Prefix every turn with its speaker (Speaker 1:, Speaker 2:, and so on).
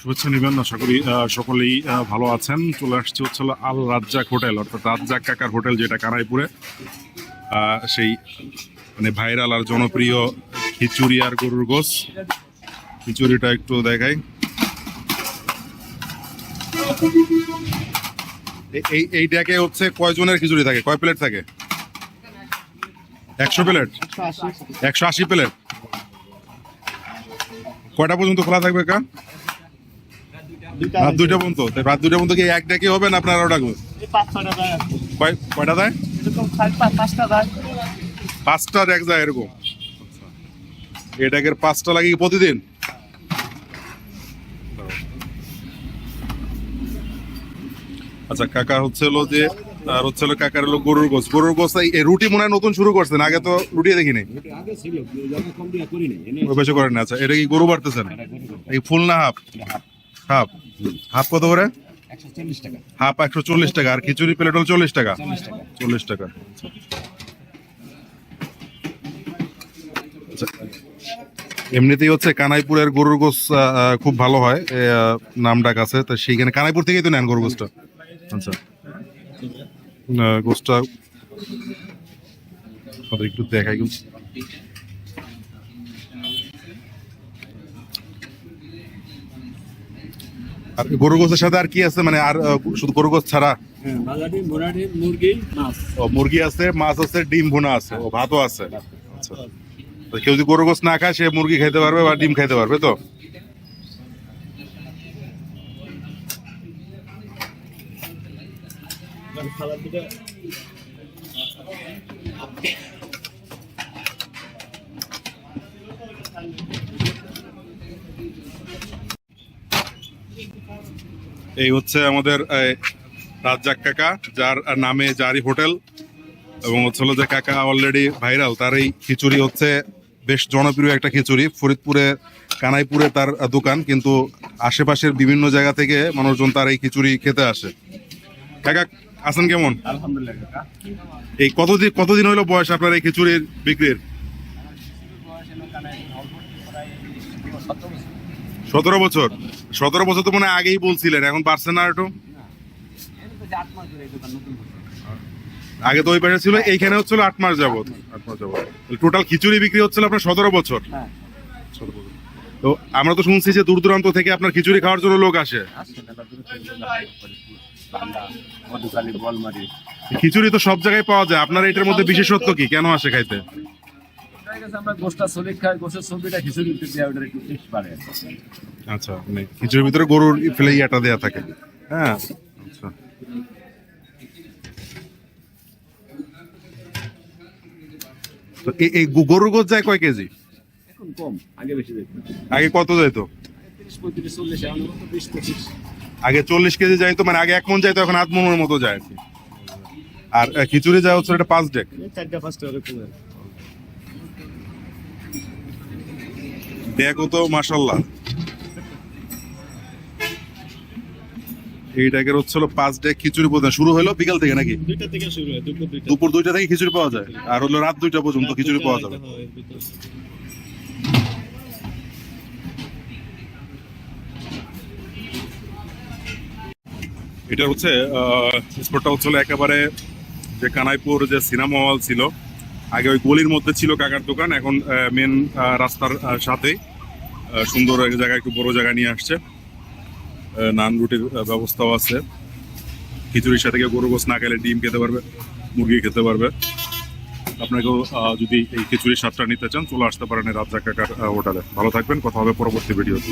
Speaker 1: শুভেচ্ছা নেবেন। আশা করি সকলেই ভালো আছেন। চলে আসছে হচ্ছে আল রাজ্জাক হোটেল, অর্থাৎ রাজ্জাক কাকার হোটেল যেটা কানাইপুরে। সেই মানে ভাইরাল আর জনপ্রিয় খিচুড়ি আর গরুর গোস খিচুড়িটা একটু দেখাই। এই এই ডেকে হচ্ছে কয়জনের খিচুড়ি থাকে? কয় প্লেট থাকে? একশো প্লেট? একশো আশি প্লেট। কয়টা পর্যন্ত খোলা থাকবে কা রাত দুইটা পর্যন্ত? তাই রাত দুইটা পর্যন্ত কি এক ডেকে হবে না আপনার আরও ডাকবে? কয় কয়টা দেয়? পাঁচটার এক যায় এরকম? এই ডেকের পাঁচটা লাগে প্রতিদিন? আচ্ছা কাকা হচ্ছে হলো যে আর হচ্ছে হলো কাকার হলো গরুর গোস গরুর গোস এই রুটি মনে হয় নতুন শুরু করছেন আগে তো রুটি দেখিনি।
Speaker 2: আগে ছিল যখন কম দিয়ে করি নাই এনে
Speaker 1: ওই পাশে করেন। আচ্ছা এটা কি গরু বাড়তেছেন এই ফুল না হাফ। হাফ। হাফ কত করে? হাফ একশো চল্লিশ টাকা। আর খিচুড়ি প্লেট হলো চল্লিশ টাকা?
Speaker 2: চল্লিশ টাকা।
Speaker 1: আচ্ছা। এমনিতেই হচ্ছে কানাইপুরের গরুর গোস খুব ভালো হয়। নাম ডাক আছে। তো সেইখানে কানাইপুর থেকেই তো নেন গরুর গোসটা আচ্ছা। গোসটা একটু দেখাই। কিন্তু গোশের গোসের সাথে আর কি আছে? মানে আর শুধু গরু গোস ছাড়া?
Speaker 2: হ্যাঁ মুরগি মাছ।
Speaker 1: ও মুরগি আছে মাছ আছে ডিম ভুনা আছে। ও ভাতও আছে। আচ্ছা। তো কেউ যদি গরু গোস না খায় সে মুরগি খাইতে পারবে বা ডিম খাইতে পারবে তো?
Speaker 2: খাবার
Speaker 1: এই হচ্ছে আমাদের রাজ্জাক কাকা যার নামে যারই হোটেল এবং হচ্ছে হলো যে কাকা অলরেডি ভাইরাল তার এই খিচুড়ি হচ্ছে বেশ জনপ্রিয় একটা খিচুড়ি ফরিদপুরে কানাইপুরে তার দোকান কিন্তু আশেপাশের বিভিন্ন জায়গা থেকে মানুষজন তার এই খিচুড়ি খেতে আসে। কাকা আছেন কেমন?
Speaker 2: আলহামদুলিল্লাহ
Speaker 1: এই কতদিন কতদিন হলো বয়স আপনার এই খিচুড়ির বিক্রির? সতেরো বছর? সতেরো বছর তো মনে আগেই বলছিলেন এখন পারছেন না একটু? আগে তো ওই পাশে ছিল এইখানে হচ্ছিল আট মাস যাবত আট মাস যাবত টোটাল খিচুড়ি বিক্রি হচ্ছিল আপনার সতেরো বছর।
Speaker 2: হ্যাঁ।
Speaker 1: 17 বছর। তো আমরা তো শুনছি যে দূর দূরান্ত থেকে আপনার খিচুড়ি খাওয়ার জন্য লোক আসে। খিচুড়ি তো সব জায়গায় পাওয়া যায়। আপনার এটার মধ্যে বিশেষত্ব কি? কেন আসে খাইতে?
Speaker 2: ঠিক আছে আমরা গোষ্ঠটা সলিড খাই গোষ্ঠের ছবিটা খিচুড়ি দিয়ে ওটা একটু টেস্ট বাড়ে।
Speaker 1: আচ্ছা মানে খিচুড়ির ভিতরে গরুর ফেলে ইয়াটা দেয়া থাকে। হ্যাঁ আচ্ছা। তো এই- গরুর গোছ যায় কয় কেজি?
Speaker 2: এখন কম আগে বেশি
Speaker 1: আগে কত যাইতো
Speaker 2: তিরিশ পঁয়ত্রিশ চল্লিশ এখন তো
Speaker 1: আগে চল্লিশ কেজি যাইতো মানে আগে এক মন যাইতো এখন আধ মনের মতো যায় আর খিচুড়ি যায় হচ্ছে এটা পাঁচ ডেক।
Speaker 2: চারটা পাঁচটা হলে কমে যাবে।
Speaker 1: দেখো তো মাসাল্লাহ এই ডেকের হচ্ছে হলো পাঁচ খিচুড়ি প্রদান শুরু হলো বিকাল থেকে নাকি?
Speaker 2: দুইটা থেকে শুরু হয় দুপুর দুইটা।
Speaker 1: দুপুর দুইটা থেকে খিচুড়ি পাওয়া যায়? আর হলো রাত দুইটা পর্যন্ত খিচুড়ি পাওয়া যাবে? এটা হচ্ছে স্পটটা হচ্ছে হলো একেবারে যে কানাইপুর যে সিনেমা হল ছিল আগে ওই গলির মধ্যে ছিল কাকার দোকান এখন মেন রাস্তার সাথেই। সুন্দর এক জায়গায়, একটু বড় জায়গা নিয়ে আসছে। নান রুটির ব্যবস্থাও আছে। খিচুড়ির সাথে গরু গোস না খেলে ডিম খেতে পারবে, মুরগি খেতে পারবে। আপনাকেও যদি এই খিচুড়ির স্বাদটা নিতে চান, চলে আসতে পারেন রাত কাকার হোটেলে। ভালো থাকবেন, কথা হবে পরবর্তী ভিডিওতে।